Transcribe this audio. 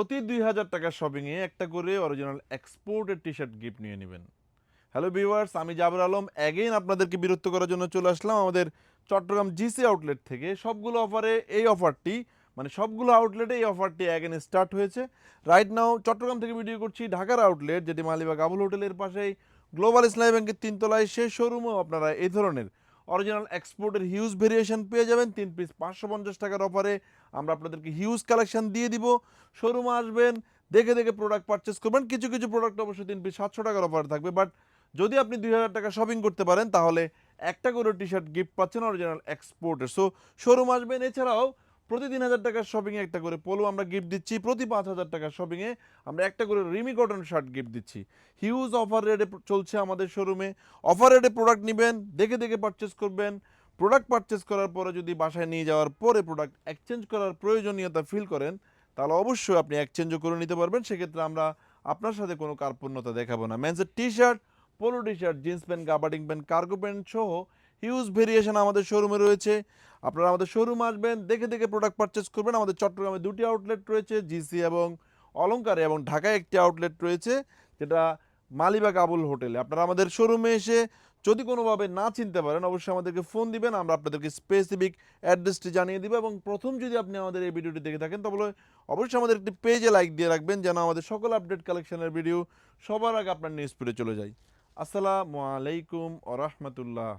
প্রতি দুই হাজার টাকার শপিংয়ে একটা করে অরিজিনাল এক্সপোর্টের টি শার্ট গিফট নিয়ে নেবেন। হ্যালো ভিউয়ার্স আমি জাবর আলম। অ্যাগেইন আপনাদেরকে বিরক্ত করার জন্য চলে আসলাম আমাদের চট্টগ্রাম জিসি আউটলেট থেকে। সবগুলো অফারে এই অফারটি মানে সবগুলো আউটলেটে এই অফারটি অ্যাগেন স্টার্ট হয়েছে। রাইট নাও চট্টগ্রাম থেকে ভিডিও করছি ঢাকার আউটলেট যেটি মালিবাগ আবুল হোটেলের পাশেই গ্লোবাল ইসলামী ব্যাংকের তিনতলায়। সেই শোরুমেও আপনারা এই ধরনের অরিজিনাল এক্সপোর্টের হিউজ ভেরিয়েশন পেয়ে যাবেন, তিন পিস পাঁচশো পঞ্চাশ টাকার অফারে আমরা আপনাদেরকে হিউজ কালেকশন দিয়ে দিব। শোরুমে আসবেন, দেখে দেখে প্রোডাক্ট পারচেস করবেন। কিছু কিছু প্রোডাক্ট অবশ্যই তিন পিস সাতশো টাকার অফার থাকবে। বাট যদি আপনি দুই হাজার টাকা শপিং করতে পারেন, তাহলে একটা করে টি শার্ট গিফট পাচ্ছেন অরিজিনাল এক্সপোর্টের সো শোরুম আসবেন। এছাড়াও প্রতি তিন হাজার টাকার শপিংয়ে একটা করে পোলো আমরা গিফট দিচ্ছি, প্রতি পাঁচ হাজার টাকার শপিংয়ে আমরা একটা করে রিমি কটন শার্ট গিফট দিচ্ছি। হিউজ অফার রেটে চলছে আমাদের শোরুমে অফার রেটে প্রোডাক্ট নেবেন, দেখে দেখে পারচেস করবেন। প্রোডাক্ট পারচেস করার পরে যদি বাসায় নিয়ে যাওয়ার পরে প্রোডাক্ট এক্সচেঞ্জ করার প্রয়োজনীয়তা ফিল করেন, তাহলে অবশ্যই আপনি এক্সচেঞ্জও করে নিতে পারবেন। সেক্ষেত্রে আমরা আপনার সাথে কোনো কার্পণ্যতা দেখাবো না। মেন্সের T shirt polo T shirt jeans pant gabardine pant cargo pant সহ হিউজ ভেরিয়েশন আমাদের শোরুমে রয়েছে। আপনারা আমাদের শোরুম আসবেন, দেখে দেখে প্রোডাক্ট পারচেস করবেন। আমাদের চট্টগ্রামে দুটি আউটলেট রয়েছে জিসি এবং অলংকারে এবং ঢাকায় একটি আউটলেট রয়েছে, যেটা মালিবাগ আবুল হোটেলে। আপনারা আমাদের শোরুমে এসে যদি কোনোভাবে না চিনতে পারেন, অবশ্যই আমাদেরকে ফোন দিবেন, আমরা আপনাদেরকে স্পেসিফিক অ্যাড্রেসটি জানিয়ে দিব এবং প্রথম যদি আপনি আমাদের এই ভিডিওটি দেখে থাকেন, তাহলে অবশ্যই আমাদের একটি পেজে লাইক দিয়ে রাখবেন, যেন আমাদের সকল আপডেট কালেকশনের ভিডিও সবার আগে আপনার নিউজ পেডে চলে যায়। আসসালামু আলাইকুম ও রহমতুল্লাহ।